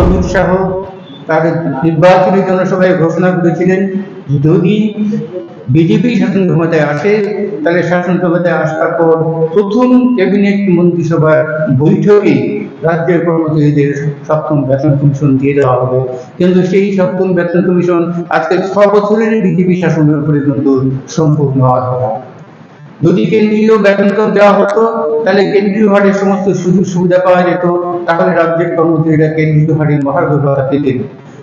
অমিত শাহ তার নির্বাচনী জনসভায় ঘোষণা করেছিলেন, যদি বিজেপি শাসন ক্ষমতায় আসে, তাহলে শাসন ক্ষমতায় আসার পর প্রথম ক্যাবিনেট মন্ত্রিসভার বৈঠকে রাজ্যের কর্মচারীদের সপ্তম বেতন কমিশন দিয়ে দেওয়া হবে। কিন্তু সেই সপ্তম বেতন কমিশন আজকে ছ বছরের বিজেপি শাসনের পর্যন্ত সম্পূর্ণ হওয়ার কথা যদি কেন্দ্রীয় ব্যাংক দেওয়া হতো, তাহলে কেন্দ্রীয় হারের সমস্ত সুযোগ সুবিধা পাওয়া যেত। তাহলে রাজ্যের কর্মচারীরা কেন্দ্রীয় হারের মহার্ঘ ভাতা পেতেন।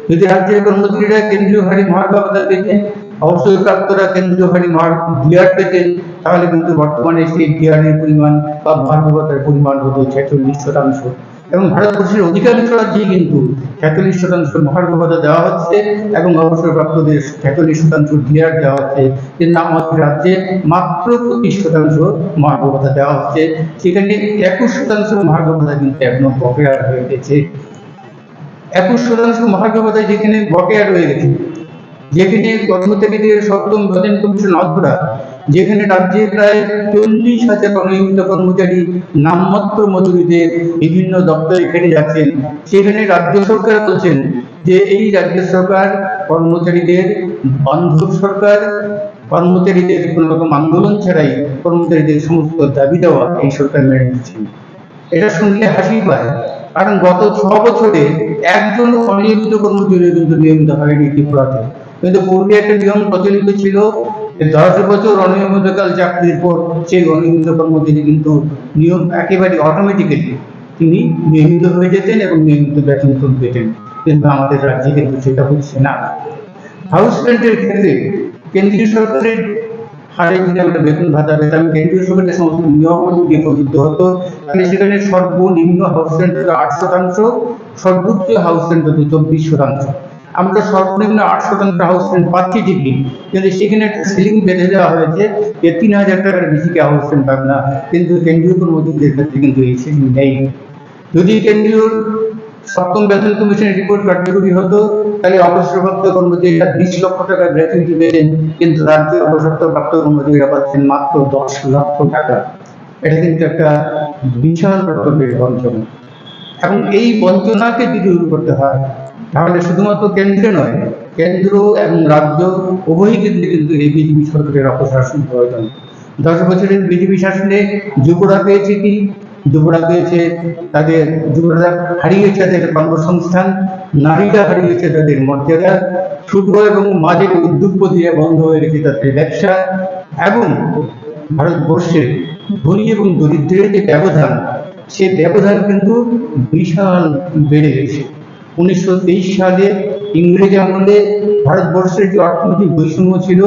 যদি রাজ্যের কর্মচারীরা কেন্দ্রীয় হারে মহার্ঘ ভাতা পেতেন অবসরপ্রাপ্তরা কেন্দ্রীয় হারে ডিআর পেতেন, তাহলে কিন্তু বর্তমানে সেই ডিআরের পরিমাণ বা মহার্ঘ ভাতার পরিমাণ হতো ছেচল্লিশ শতাংশ। এবং ভারতবর্ষের অধিকাংশ রাজ্যে কিন্তু ছেচল্লিশ শতাংশ মহার্ঘ ভাতা দেওয়া হচ্ছে এবং অবসরপ্রাপ্তদের ছেচল্লিশ শতাংশ ডিআর দেওয়া হচ্ছে। কিন্তু আমাদের রাজ্যে মাত্র পঁচিশ শতাংশ মহার্ঘ ভাতা দেওয়া হচ্ছে। সেখানে একুশ শতাংশ মহার্ঘ ভাতা কিন্তু এখনও বকেয়া হয়ে গেছে। একুশ শতাংশ মহার্ঘ ভাতা যেখানে বকেয়া রয়ে গেছে, যেখানে কর্মচারীদের সপ্তম বেতন কমিশন অধরা যেখানে রাজ্যে প্রায় চল্লিশ হাজার অনিয়মিত কর্মচারী নামমাত্র মজুরিতে বিভিন্ন দপ্তরে খেটে যাচ্ছেন, সেখানে রাজ্য সরকার বলছেন যে এই রাজ্য সরকার কর্মচারীদের, বান্ধব সরকার কর্মচারীদের কোন রকম আন্দোলন ছাড়াই কর্মচারীদের সমস্ত দাবি দেওয়া এই সরকার মেনে নিচ্ছেন এটা শুনলে হাসি পায়, কারণ গত ছ বছরে একজন অনিয়মিত কর্মচারী কিন্তু নিয়মিত হয়নি ত্রিপুরাতে কিন্তু পূর্বে একটা নিয়ম প্রচলিত ছিল দশ বছর অনিয়মিতকাল চাকরির পর সেই অনিয়মিত কিন্তু নিয়ম একেবারে অটোমেটিক্যালি তিনি নিয়মিত হয়ে যেতেন এবং নিয়মিত বেতন পেতেন। কিন্তু আমাদের রাজ্যে কিন্তু সেটা হচ্ছে না। হাউস রেন্টের ক্ষেত্রে কেন্দ্রীয় সরকারের হারে যদি আমরা বেতন ভাতা পেতাম, কেন্দ্রীয় সরকারের সমস্ত নিয়মাবলী প্রযোজ্য হতো। তাহলে সেখানে সর্বনিম্ন হাউস রেন্ট হতো আট শতাংশ, সর্বোচ্চ হাউস রেন্ট হতো চব্বিশ শতাংশ। আমরা সর্বনিম্ন আট শতাংশ হাউস রেন্ট পাচ্ছি ঠিকই কিন্তু সেখানে একটা সিলিং বেঁধে দেওয়া হয়েছে যে তিন হাজার টাকার বেশি কে হাউস রেন্ট পাবে না। কিন্তু কেন্দ্রীয় কর্মচারীদের ক্ষেত্রে কিন্তু এই সিলিং নেই। যদি কেন্দ্রীয় সপ্তম বেতন কমিশনের রিপোর্ট কার্যকরী হতো, তাহলে অবসরপ্রাপ্ত কর্মচারীরা বিশ লক্ষ টাকা গ্র্যাচুইটি পেতেন, কিন্তু রাজ্যের অবসরপ্রাপ্ত কর্মচারীরা পাচ্ছেন মাত্র দশ লক্ষ টাকা। এটা কিন্তু একটা বিশাল রকমের বঞ্চনা। এবং এই বঞ্চনাকে যদি দূর করতে হয় তাহলে শুধুমাত্র কেন্দ্রে নয়, কেন্দ্র এবং রাজ্য উভয় ক্ষেত্রে কিন্তু এই বিজেপি সরকারের অপশাসন প্রয়োজন। দশ বছরের বিজেপি শাসনে যুবরা পেয়েছে কি? যুবরা পেয়েছে তাদের যুবরা হারিয়েছে তাদের কর্মসংস্থান, নারীরা হারিয়েছে তাদের মর্যাদা ক্ষুদ্র এবং মাঝের উদ্যোগপতিরা বন্ধ হয়ে গেছে তাদের ব্যবসা এবং ভারতবর্ষের ধনী এবং দরিদ্রের যে ব্যবধান, সে ব্যবধান কিন্তু বিশাল বেড়ে গেছে। উনিশশো তেইশ সালে ইংরেজ আমলে ভারতবর্ষের যে অর্থনৈতিক বৈষম্য ছিল,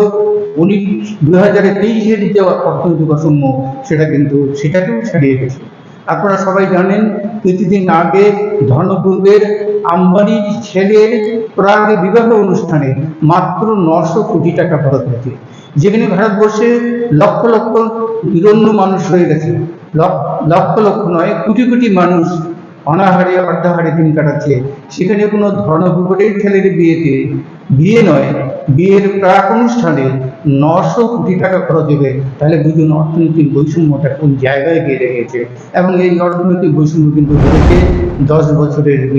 উনি দু হাজার তেইশের যে অর্থনৈতিক বৈষম্য, সেটা কিন্তু, সেটাকেও ছাড়িয়ে গেছে। আপনারা সবাই জানেন, কিছুদিন আগে ধর্মপুরের আম্বানির ছেলের প্রাগ বিবাহ অনুষ্ঠানে মাত্র নশো কোটি টাকা খরচ হয়েছে। যেখানে ভারতবর্ষে লক্ষ লক্ষ নিরন্ন মানুষ হয়ে গেছে। লক- লক্ষ লক্ষ নয়, কোটি কোটি মানুষ অনাহারে অর্ধাহারে দিন কাটাচ্ছে। সেখানে কোনো ধর্মপুরের ছেলের বিয়েতে বিয়ে নয়, বিয়ের প্রাক অনুষ্ঠানে নশো কোটি টাকা খরচ হবে। তাহলে বুঝুন অর্থনৈতিক বৈষম্যটা কোন জায়গায় গিয়ে রেখেছে? এবং এই অর্থনৈতিক বৈষম্য কিন্তু দশ বছরের